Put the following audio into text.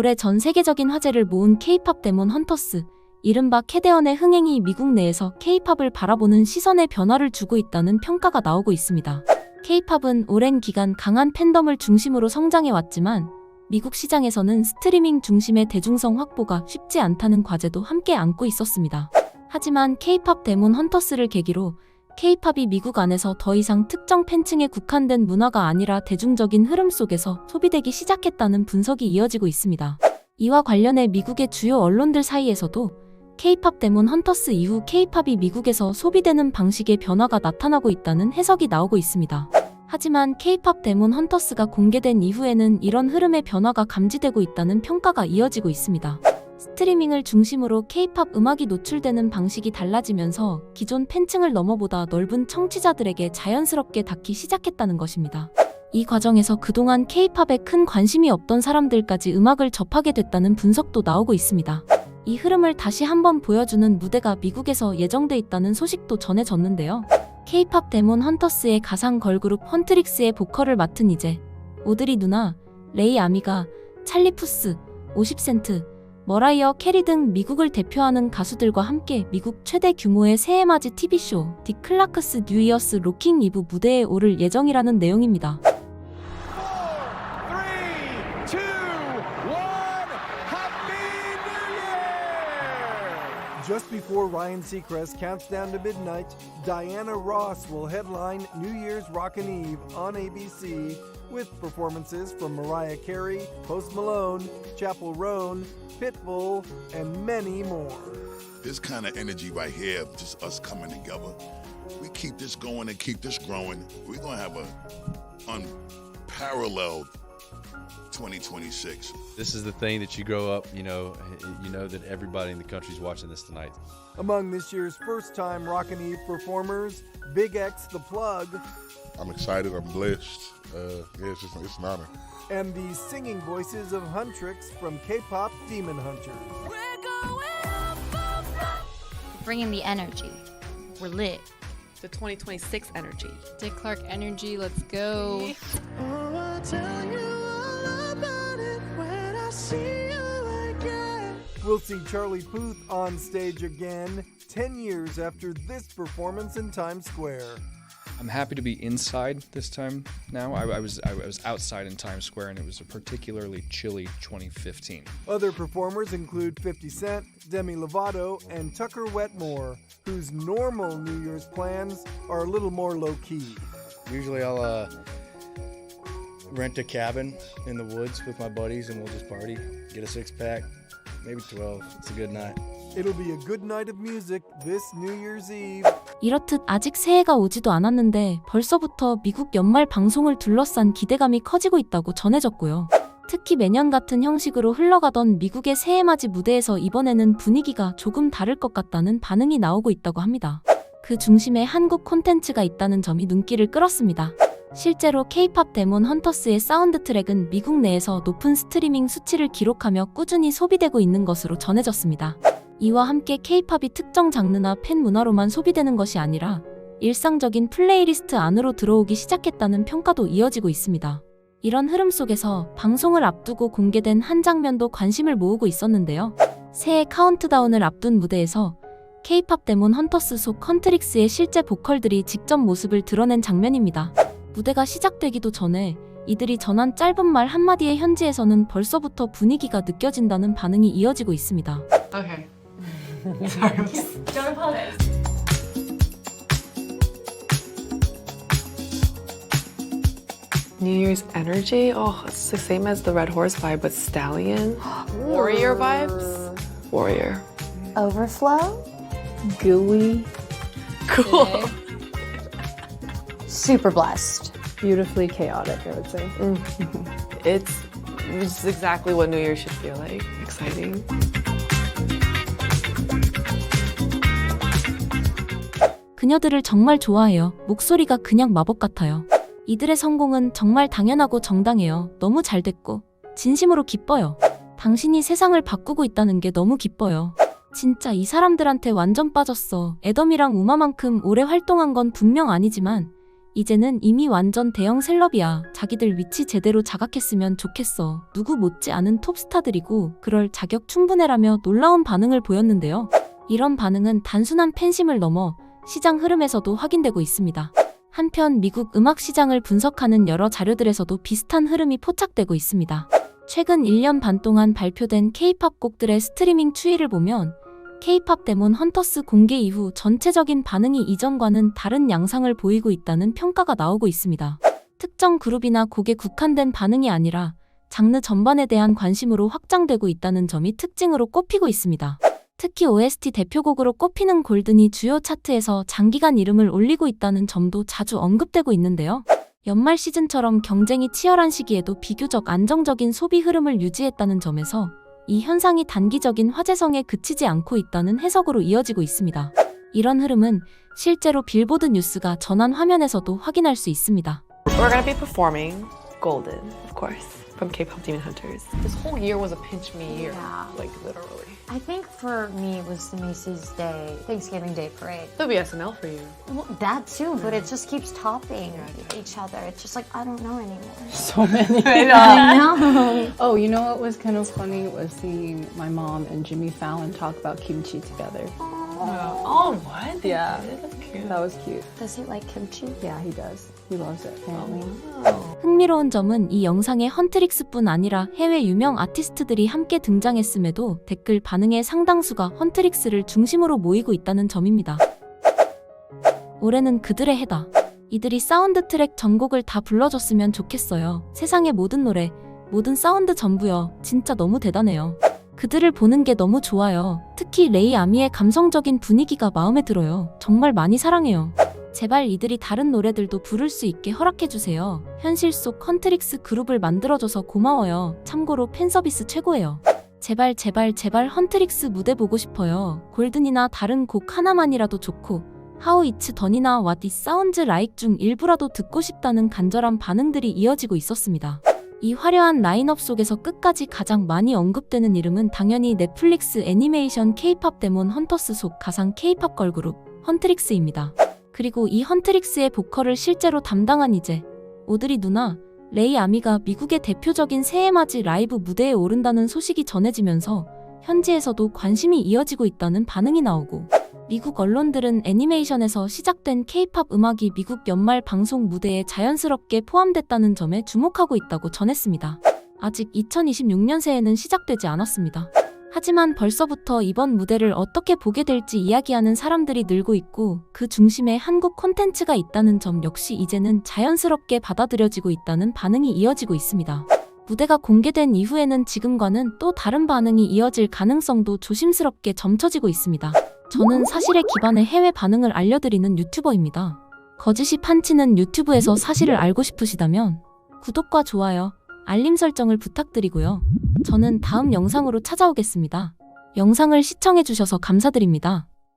올해 전 세계적인 화제를 모은 K-팝 데몬 헌터스. 이른바 캐데언의 흥행이 미국 내에서 K-팝을 바라보는 시선에 변화를 주고 있다는 평가가 나오고 있습니다. K-팝은 오랜 기간 강한 팬덤을 중심으로 성장해 왔지만 미국 시장에서는 스트리밍 중심의 대중성 확보가 쉽지 않다는 과제도 함께 안고 있었습니다. 하지만 K-팝 데몬 헌터스를 계기로 K-팝이 미국 안에서 더 이상 특정 팬층에 국한된 문화가 아니라 대중적인 흐름 속에서 소비되기 시작했다는 분석이 이어지고 있습니다. 이와 관련해 미국의 주요 언론들 사이에서도 K-팝 데몬 헌터스 이후 K-팝이 미국에서 소비되는 방식의 변화가 나타나고 있다는 해석이 나오고 있습니다. 하지만 K-팝 데몬 헌터스가 공개된 이후에는 이런 흐름의 변화가 감지되고 있다는 평가가 이어지고 있습니다. 스트리밍을 중심으로 K-팝 음악이 노출되는 방식이 달라지면서 기존 팬층을 넘어보다 넓은 청취자들에게 자연스럽게 닿기 시작했다는 것입니다. 이 과정에서 그동안 K-팝에 큰 관심이 없던 사람들까지 음악을 접하게 됐다는 분석도 나오고 있습니다. 이 흐름을 다시 한번 보여주는 무대가 미국에서 예정돼 있다는 소식도 전해졌는데요. K-팝 데몬 헌터스의 가상 걸그룹 헌트릭스의 보컬을 맡은 이제 오드리 누나, 레이 아미가, 찰리 푸스, 50센트, 머라이어 캐리 등 미국을 대표하는 가수들과 함께 미국 최대 규모의 새해맞이 TV쇼 디 클라크스 뉴이어스 로킹 이브 무대에 오를 예정이라는 내용입니다. With performances from Mariah Carey, Post Malone, Chapel Roan, Pitbull, and many more. this kind of energy right here, just us coming together. We keep this going and keep this growing. We're gonna have an unparalleled 2026. This is the thing that you grow up, you know, you know that everybody in the country's watching this tonight. Among this year's first time Rockin' Eve performers, Big X The Plug, I'm excited. I'm blessed. Uh, yeah, it's just it's an honor. and the singing voices of Huntrix from K pop Demon Hunters. bringing the energy. We're lit. the 2026 energy. Dick Clark energy, let's go. We'll see Charlie Puth on stage again 10 years after this performance in Times Square. I'm happy to be inside this time now. I, I was I was outside in Times Square and it was a particularly chilly 2015. Other performers include 50 Cent, Demi Lovato, and Tucker Wetmore, whose normal New Year's plans are a little more low key. Usually I'll uh, rent a cabin in the woods with my buddies and we'll just party, get a six pack, maybe 12. It's a good night. It'll be a good night of music this New Year's Eve. 이렇듯 아직 새해가 오지도 않았는데 벌써부터 미국 연말 방송을 둘러싼 기대감이 커지고 있다고 전해졌고요. 특히 매년 같은 형식으로 흘러가던 미국의 새해맞이 무대에서 이번에는 분위기가 조금 다를 것 같다는 반응이 나오고 있다고 합니다. 그 중심에 한국 콘텐츠가 있다는 점이 눈길을 끌었습니다. 실제로 K-팝 데몬 헌터스의 사운드 트랙은 미국 내에서 높은 스트리밍 수치를 기록하며 꾸준히 소비되고 있는 것으로 전해졌습니다. 이와 함께 K-팝이 특정 장르나 팬 문화로만 소비되는 것이 아니라 일상적인 플레이리스트 안으로 들어오기 시작했다는 평가도 이어지고 있습니다. 이런 흐름 속에서 방송을 앞두고 공개된 한 장면도 관심을 모으고 있었는데요. 새해 카운트다운을 앞둔 무대에서 K-팝 데몬 헌터스 속 컨트릭스의 실제 보컬들이 직접 모습을 드러낸 장면입니다. 무대가 시작되기도 전에 이들이 전한 짧은 말 한마디의 현지에서는 벌써부터 분위기가 느껴진다는 반응이 이어지고 있습니다. Okay. Sorry. Don't apologize. New Year's energy? Oh, it's the same as the Red Horse vibe, but Stallion. Warrior vibes. Warrior. Overflow? Gooey. Cool. Super blessed. Beautifully chaotic, I would say. Mm. it's, it's exactly what New Year should feel like. Exciting. 그녀들을 정말 좋아해요. 목소리가 그냥 마법 같아요. 이들의 성공은 정말 당연하고 정당해요. 너무 잘 됐고, 진심으로 기뻐요. 당신이 세상을 바꾸고 있다는 게 너무 기뻐요. 진짜 이 사람들한테 완전 빠졌어. 애덤이랑 우마만큼 오래 활동한 건 분명 아니지만, 이제는 이미 완전 대형 셀럽이야. 자기들 위치 제대로 자각했으면 좋겠어. 누구 못지 않은 톱스타들이고 그럴 자격 충분해라며 놀라운 반응을 보였는데요. 이런 반응은 단순한 팬심을 넘어 시장 흐름에서도 확인되고 있습니다. 한편 미국 음악 시장을 분석하는 여러 자료들에서도 비슷한 흐름이 포착되고 있습니다. 최근 1년 반 동안 발표된 K-팝 곡들의 스트리밍 추이를 보면 K-팝 데몬 헌터스 공개 이후 전체적인 반응이 이전과는 다른 양상을 보이고 있다는 평가가 나오고 있습니다. 특정 그룹이나 곡에 국한된 반응이 아니라 장르 전반에 대한 관심으로 확장되고 있다는 점이 특징으로 꼽히고 있습니다. 특히 OST 대표곡으로 꼽히는 골든이 주요 차트에서 장기간 이름을 올리고 있다는 점도 자주 언급되고 있는데요. 연말 시즌처럼 경쟁이 치열한 시기에도 비교적 안정적인 소비 흐름을 유지했다는 점에서 이 현상이 단기적인 화제성에 그치지 않고 있다는 해석으로 이어지고 있습니다. 이런 흐름은 실제로 빌보드 뉴스가 전환 화면에서도 확인할 수 있습니다. We're gonna be performing Golden, of course, from K-pop Demon Hunters. This whole year was a pinch me year, Yeah. like literally. I think for me it was the Macy's Day, Thanksgiving Day parade. It'll be SNL for you. Well, that too, but it just keeps topping each other. It's just like I don't know anymore. So many. I know. Oh, you know what was kind of funny was seeing my mom and Jimmy Fallon talk about kimchi together. Oh, what? Yeah. That's cute. That was cute. Does he like kimchi? Yeah, he does. Apparently. 흥미로운 점은 이 영상에 헌트릭스뿐 아니라 해외 유명 아티스트들이 함께 등장했음에도 댓글 반응의 상당수가 헌트릭스를 중심으로 모이고 있다는 점입니다. 올해는 그들의 해다. 이들이 사운드 트랙 전곡을 다 불러줬으면 좋겠어요. 세상의 모든 노래, 모든 사운드 전부요. 진짜 너무 대단해요. 그들을 보는 게 너무 좋아요. 특히 레이 아미의 감성적인 분위기가 마음에 들어요. 정말 많이 사랑해요. 제발 이들이 다른 노래들도 부를 수 있게 허락해주세요. 현실 속 컨트릭스 그룹을 만들어줘서 고마워요. 참고로 팬 서비스 최고예요. 제발 제발 제발 헌트릭스 무대 보고 싶어요. 골든이나 다른 곡 하나만이라도 좋고 하우 이츠 던이나 와디 사운즈 라이크 중 일부라도 듣고 싶다는 간절한 반응들이 이어지고 있었습니다. 이 화려한 라인업 속에서 끝까지 가장 많이 언급되는 이름은 당연히 넷플릭스 애니메이션 K-팝 데몬 헌터스 속 가상 K-팝 걸그룹 헌트릭스입니다. 그리고 이 헌트릭스의 보컬을 실제로 담당한 이제 오드리 누나 레이 아미가 미국의 대표적인 새해맞이 라이브 무대에 오른다는 소식이 전해지면서 현지에서도 관심이 이어지고 있다는 반응이 나오고 미국 언론들은 애니메이션에서 시작된 K-팝 음악이 미국 연말 방송 무대에 자연스럽게 포함됐다는 점에 주목하고 있다고 전했습니다. 아직 2026년 새해는 시작되지 않았습니다. 하지만 벌써부터 이번 무대를 어떻게 보게 될지 이야기하는 사람들이 늘고 있고 그 중심에 한국 콘텐츠가 있다는 점 역시 이제는 자연스럽게 받아들여지고 있다는 반응이 이어지고 있습니다. 무대가 공개된 이후에는 지금과는 또 다른 반응이 이어질 가능성도 조심스럽게 점쳐지고 있습니다. 저는 사실에 기반해 해외 반응을 알려드리는 유튜버입니다. 거짓이 판치는 유튜브에서 사실을 알고 싶으시다면 구독과 좋아요, 알림 설정을 부탁드리고요. 저는 다음 영상으로 찾아오겠습니다. 영상을 시청해주셔서 감사드립니다.